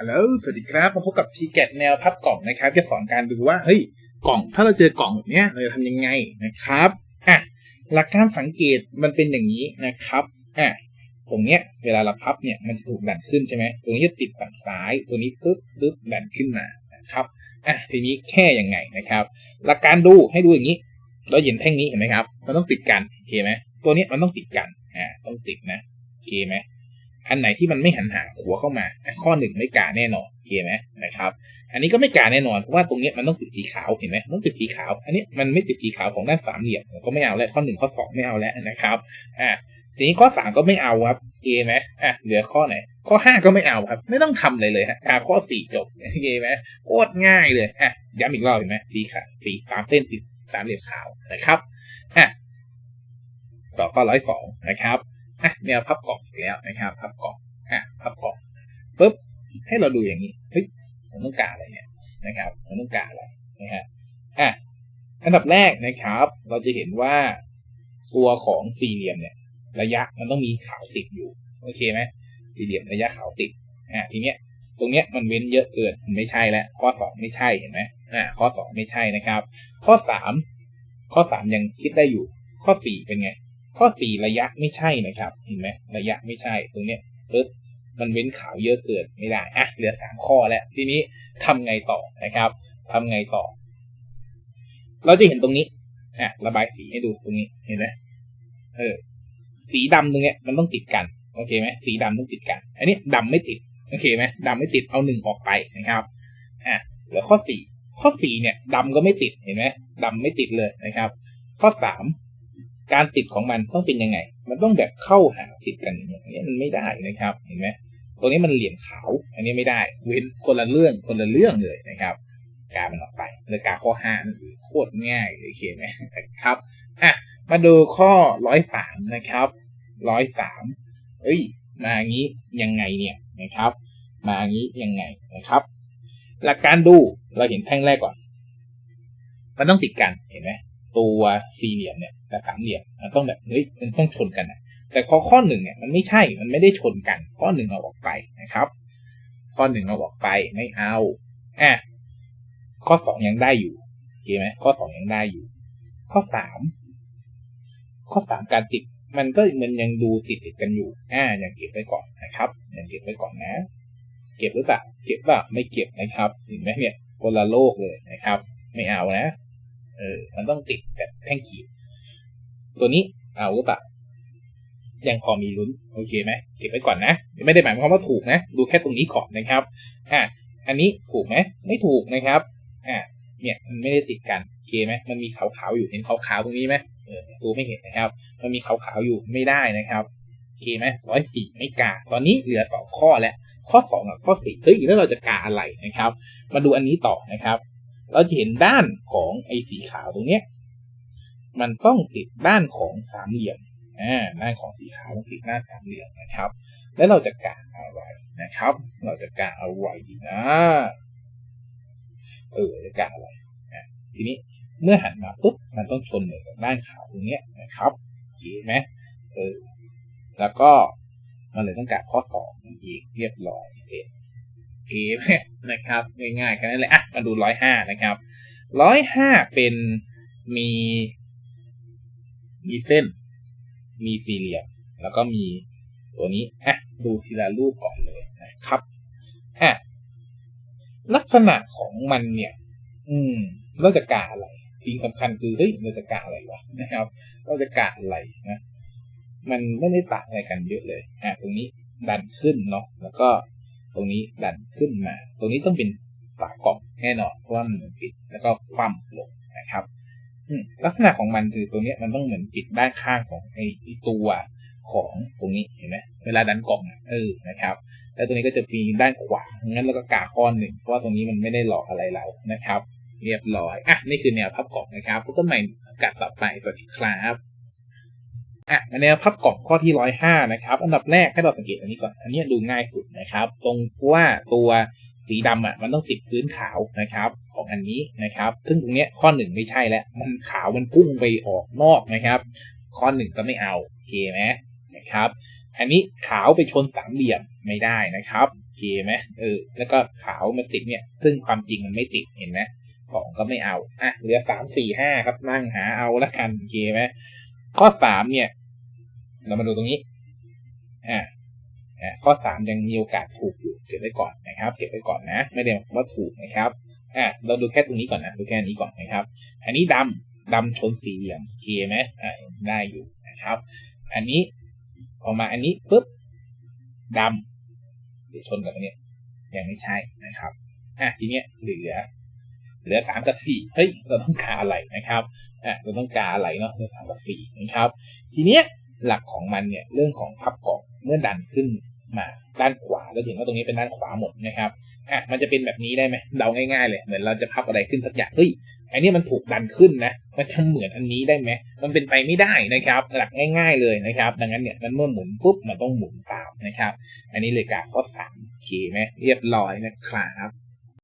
ฮัลโหลสวัสดีครับมาพบกับทีแกตแนวพับกล่องนะครับ จะสอนการดูว่าเฮ้ยกล่อง ถ้าเราเจอกล่องแบบเนี้ยเราจะทำยังไงนะครับอะหลักการสังเกตมันเป็นอย่างนี้นะครับอะตรงเนี้ยเวลาเราพับเนี่ยมันจะถูกดันขึ้นใช่ไหมตรงนี้จะติดฝั่งซ้ายตัวนี้ปึ๊บปึ๊บดันขึ้นมานะครับอะทีนี้แค่ยังไงนะครับ หลักการดูให้ดูอย่างนี้ เราเห็นแท่งนี้เห็นไหมครับ มันต้องติดกันโอเคไหมตัวนี้มันต้องติดกันอ่าต้องติดนะโอเคไหม อันไหนที่มันไม่หันหาหัวเข้ามา ข้อหนึ่งไม่กาแน่นอนโอเคไหมนะครับ อันนี้ก็ไม่กาแน่นอนเพราะว่าตรงนี้มันต้องติดสีขาวเห็นไหมต้องติดสีขาว อันนี้มันไม่ติดสีขาวของด้านสามเหลี่ยมก็ไม่เอาแล้วข้อหนึ่งข้อสองไม่เอาแล้วนะครับอ่าทีนี้ข้อสามก็ไม่เอาครับโอไหมอะเหลือข้อไหน ข้อห้าก็ไม่เอาครับ ไม่ต้องทำเลยเลยฮะกาข้อสี่จบโอเคไหมโคตรง่ายเลยอะย้ำอีกรอบเห็นไหมสีขาวสีสามเส้นติดสามเหลี่ยมขาวนะครับอะต่อข้อร้อยสองนะครับ อะแนวพับกล่องแล้วนะครับพับกล่องอะพับกล่องปุ๊บให้เราดูอย่างนี้เฮ้ยผมต้องการอะไรเนี่ยนะครับผมต้องการอะไรนะฮะอะอันดับแรกนะครับ เราจะเห็นว่าตัวของสี่เหลี่ยมเนี่ย ระยะมันต้องมีขาวติดอยู่โอเคไหมสี่เหลี่ยมระยะขาวติดอะทีเนี้ยตรงเนี้ยมันเว้นเยอะเกินไม่ใช่แล้วข้อสองไม่ใช่เห็นไหมอ่าข้อสองไม่ใช่นะครับ ข้อสามข้อสามยังคิดได้อยู่ ข้อสี่เป็นไง ข้อสี่ระยะไม่ใช่นะครับ เห็นไหมระยะไม่ใช่ตรงเนี้ยปึ๊บมันเว้นขาวเยอะเกินไม่ได้อะเหลือสามข้อแล้ว ทีนี้ทำไงต่อนะครับทำไงต่อ เราจะเห็นตรงนี้อะระบายสีให้ดูตรงนี้เห็นไหมเออสีดำตรงเนี้ยมันต้องติดกันโอเคไหมสีดำต้องติดกัน อันนี้ดำไม่ติดโอเคไหมดำไม่ติดเอาหนึ่งออกไปนะครับอะเหลือข้อสี่ข้อสี่เนี่ยดำก็ไม่ติดเห็นไหมดำไม่ติดเลยนะครับ ข้อสาม การติดของมันต้องเป็นยังไง มันต้องแบบเข้าหาติดกันอย่างนี้มันไม่ได้นะครับ เห็นไหมตรงนี้มันเหลี่ยมขาว อันนี้ไม่ได้ เว้นคนละเรื่องคนละเรื่องเลยนะครับ กามันออกไปเลยกาข้อห้านั่โคตรง่ายเลยเขียนไหมครับอะมาดูข้อร้อยสามนะครับร้อยสามเอ้ย มาอย่างนี้ยังไงเนี่ยนะครับ มาอย่างนี้ยังไงนะครับ หลักการดูเราเห็นแท่งแรกก่อน มันต้องติดกันเห็นไหม ตัวสี่เหลี่ยมเนี่ยกับสามเหลี่ยมมันต้องแบบเฮ้ยมันต้องชนกันนะแต่ข้อข้อหนึ่งเนี่ยมันไม่ใช่มันไม่ได้ชนกัน ข้อหนึ่งเอาออกไปนะครับ ข้อหนึ่งเอาออกไปไม่เอาอะข้อสองยังได้อยู่โอเคไหมข้อสองยังได้อยู่ ข้อสามข้อสามการติดมันก็มันยังดูติดติดกันอยู่ อ่ายังเก็บไว้ก่อนนะครับยังเก็บไว้ก่อนนะ เก็บหรือเปล่าเก็บเปล่าไม่เก็บนะครับเห็นไหมเนี่ยคนละโลกเลยนะครับ ไม่เอานะ เออ มันต้องติดแบบแท่งขีด ตัวนี้เอาหรือเปล่ายังพอมีลุ้น โอเคไหมเก็บไว้ก่อนนะ ไม่ได้หมายความว่าถูกนะ ดูแค่ตรงนี้ก่อนนะครับ อะ อันนี้ถูกไหมไม่ถูกนะครับ อะ เนี่ย มันไม่ได้ติดกัน โอเคไหมมันมีขาวๆอยู่ เห็นขาวๆตรงนี้ไหมเออดูไม่เห็นนะครับ มันมีขาวๆอยู่ ไม่ได้นะครับ โอเคไหมร้อยสี่ไม่กา ตอนนี้เหลือสองข้อแล้ว ข้อสองกับข้อสี่เฮ้ย แล้วเราจะกาอะไรนะครับ มาดูอันนี้ต่อนะครับ เราจะเห็นด้านของไอ้สีขาวตรงเนี้ยมันต้องติดด้านของสามเหลี่ยมอ่าด้านของสีขาวต้องติดด้านสามเหลี่ยมนะครับ แล้วเราจะกาอะไรนะครับ เราจะกาอะไรดีนะเออจะกาอะไรอะทีนี้เมื่อหันมาปุ๊บมันต้องชนเหมือนกับด้านขาวตรงเนี้ยนะครับโอเคไหมเออแล้วก็มันเลยต้องการข้อสองอีกเรียบร้อยเสร็จ เกมนะครับง่ายๆแค่นั้นเลยอะมาดูร้อยห้านะครับร้อยห้าเป็นมีมีเส้น มีสี่เหลี่ยม แล้วก็มีตัวนี้อะดูทีละรูปก่อนเลยนะครับอะลักษณะของมันเนี่ย อืมเราจะกาอะไรสิ่งสำคัญคือเฮ้ยเราจะกาอะไรวะนะครับ เราจะกาอะไรนะมันไม่ได้ต่างอะไรกันเยอะเลยอะตรงนี้ดันขึ้นเนาะแล้วก็ รงนี้ดันขึ้นมา ตรงนี้ต้องเป็นฝากล่องแน่นอนเพราะว่ามันปิดแล้วก็คว่ำลงนะครับลักษณะของมันคือตรงนี้มันต้องเหมือนปิดด้านข้างของไอ้ตัวของตรงนี้เห็นไหมเวลาดันกล่องเออนะครับ แล้วตรงนี้ก็จะมีด้านขวางั้นเราก็กาข้อหนึ่งเพราะว่าตรงนี้มันไม่ได้หลอกอะไรเรานะครับ เรียบร้อยอะนี่คือแนวพับกล่องนะครับพบกันใหม่กัดต่อไปสวัสดีครับ อะแนวพับกล่องข้อที่ร้อยห้านะครับ อันดับแรกให้เราสังเกตอันนี้ก่อน อันนี้ดูง่ายสุดนะครับ ตรงว่าตัวสีดำอะมันต้องติดพื้นขาวนะครับ ของอันนี้นะครับ ซึ่งตรงเนี้ยข้อหนึ่งไม่ใช่แล้ว มันขาวมันพุ่งไปออกนอกนะครับ ข้อหนึ่งก็ไม่เอาโอเคไหมนะครับ อันนี้ขาวไปชนสามเหลี่ยมไม่ได้นะครับโอเคไหมเออแล้วก็ขาวมันติดเนี่ย ซึ่งความจริงมันไม่ติดเห็นไหมสองก็ไม่เอาอะเหลือสามสี่ห้าครับนั่งหาเอาละกันโอเคไหมข้อสามเนี่ย เรามาดูตรงนี้ อ่าอ่าข้อสามยังมีโอกาสถูกอยู่เก็บไว้ก่อนนะครับ เก็บไว้ก่อนนะ ไม่ได้หมายความว่าถูกนะครับอ่าเราดูแค่ตรงนี้ก่อนนะ ดูแค่นี้ก่อนนะครับ อันนี้ดำดำชนสีเหลืองโอเคไหมอ่าได้อยู่นะครับ อันนี้พอมาอันนี้ปุ๊บดำเดี๋ยวชนกับอันนี้ยังไม่ใช่นะครับอะทีเนี้ยเหลือ เหลือสามกับสี่เฮ้ยเราต้องการอะไรนะครับอะเราต้องการอะไรเนาะเหลือสามกับสี่นะครับ ทีเนี้ย หลักของมันเนี่ยเรื่องของพับกล่องเมื่อดันขึ้นมาด้านขวาแล้วถึงว่าตรงนี้เป็นด้านขวาหมดนะครับอะมันจะเป็นแบบนี้ได้ไหมเดาง่ายๆเลยเหมือนเราจะพับอะไรขึ้นสักอย่างเฮ้ยอันนี้มันถูกดันขึ้นนะมันจะเหมือนอันนี้ได้ไหมมันเป็นไปไม่ได้นะครับ หลักง่าย ๆเลยนะครับ ดังนั้นเนี่ยมันเมื่อหมุนปุ๊บมันต้องหมุนตามนะครับ อันนี้เลยกาข้อสามโอเคไหมเรียบร้อยนะครับ